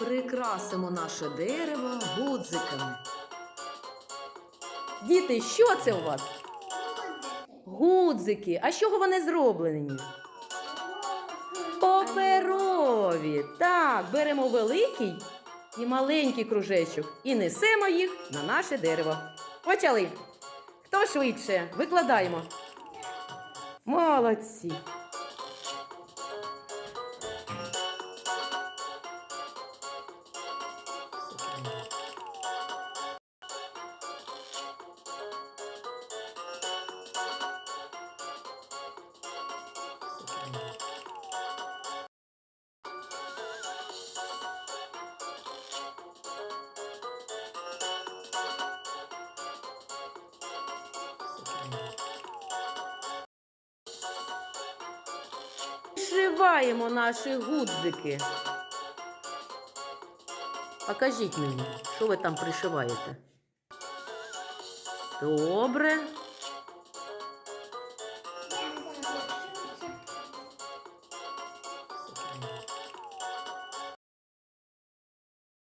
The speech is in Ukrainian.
Прикрасимо наше дерево гудзиками. Діти, що це у вас? Гудзики. А з чого вони зроблені? Паперові. Так, беремо великий і маленький кружечок і несемо їх на наше дерево. Почали. Хто швидше? Викладаємо. Молодці. Шиваємо наші гудзики. Покажіть мені, що ви там пришиваєте. Добре.